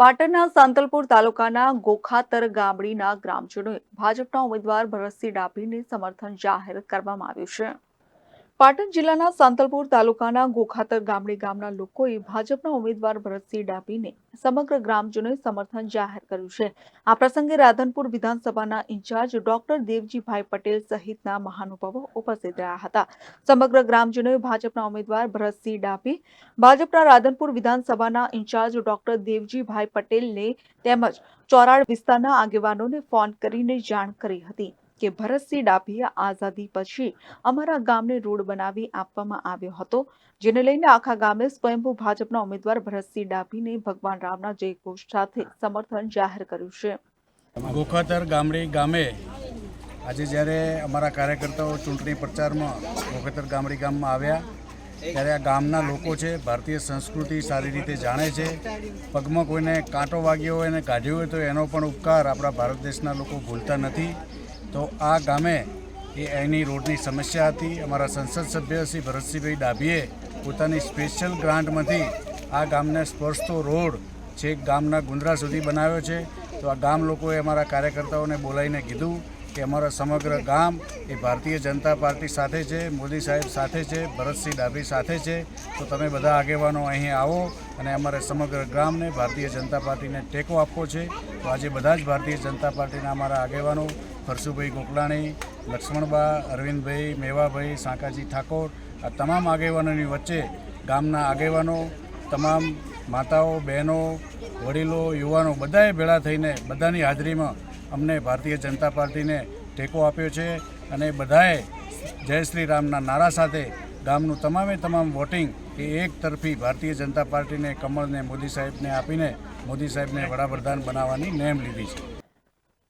પાટણના સાંતલપુર તાલુકાના ગોખાતર ગામડીના ગ્રામજનોએ ભાજપના ઉમેદવાર ભરતસિંહ ડાભીને સમર્થન જાહેર કરવામાં આવ્યું છે. પાટણ જિલ્લાના સાંતલપુર તાલુકાના ગોખાતર ગામડી ગામના લોકોએ ભાજપના ઉમેદવાર ભરતસિંહ ડાભીને સમગ્ર ગ્રામજનોએ સમર્થન જાહેર કર્યું છે. આ પ્રસંગે રાધનપુર વિધાનસભાના ઇન્ચાર્જ ડોક્ટર દેવજીભાઈ પટેલ સહિતના મહાનુભાવો ઉપસ્થિત રહ્યા હતા. સમગ્ર ગ્રામજનોએ ભાજપના ઉમેદવાર ભરતસિંહ ડાભી, ભાજપના રાધનપુર વિધાનસભાના ઇન્ચાર્જ ડોક્ટર દેવજીભાઈ પટેલને તેમજ ચોરાડ વિસ્તારના આગેવાનોને ફોન કરીને જાણ કરી હતી. કે ભરતસિંહ ડાભીએ આઝાદી પછી અમારા ગામને રોડ બનાવી આપવામાં આવ્યો હતો, જેને લઈને આખા ગામે સ્વયંભૂ ભાજપના ઉમેદવાર ભરતસિંહ ડાભીને ભગવાન રામના જયઘોષ સાથે સમર્થન જાહેર કર્યું છે. ગોખાતર ગામડી ગામે આજે જ્યારે અમારા કાર્યકર્તાઓ ચૂંટણી પ્રચારમાં ગોખાતર ગામડી ગામમાં આવ્યા, ત્યારે આ ગામના લોકો છે, ભારતીય સંસ્કૃતિ સારી રીતે જાણે છે, પગમાં કોઈને કાંટો વાગ્યો હોય અને કાઢ્યો હોય તો એનો પણ ઉપકાર આપણા ભારત દેશના લોકો ભૂલતા નથી. તો આ ગામે એ એની રોડની સમસ્યા હતી. અમારા સંસદ સભ્ય શ્રી ભરતસિંહભાઈ ડાભીએ પોતાની સ્પેશિયલ ગ્રાન્ટમાંથી આ ગામને સ્પર્શતો રોડ છેક ગામના ગુંદરા સુધી બનાવ્યો છે. તો આ ગામ લોકોએ અમારા કાર્યકર્તાઓને બોલાવીને કીધું કે અમારા સમગ્ર ગામ એ ભારતીય જનતા પાર્ટી સાથે છે, મોદી સાહેબ સાથે છે, ભરતસિંહ ડાભી સાથે છે. તો તમે બધા આગેવાનો અહીં આવો અને અમારે સમગ્ર ગામને ભારતીય જનતા પાર્ટીને ટેકો આપવો છે. તો આજે બધા જ ભારતીય જનતા પાર્ટીના અમારા આગેવાનો ફરસુભાઈ ગોકલાણી, લક્ષ્મણબા, અરવિંદભાઈ, મેવાભાઈ, સાંકાજી ઠાકોર, આ તમામ આગેવાનોની વચ્ચે ગામના આગેવાનો, તમામ માતાઓ, બહેનો, વડીલો, યુવાનો બધાએ ભેળા થઈને બધાની હાજરીમાં અમને ભારતીય જનતા પાર્ટીને ટેકો આપ્યો છે અને બધાએ જય શ્રી રામના નારા સાથે ગામનું તમામે તમામ વોટિંગ એ એક તરફી ભારતીય જનતા પાર્ટીને કમળને મોદી સાહેબને આપીને મોદી સાહેબને વડાપ્રધાન બનાવવાની નેમ લીધી છે.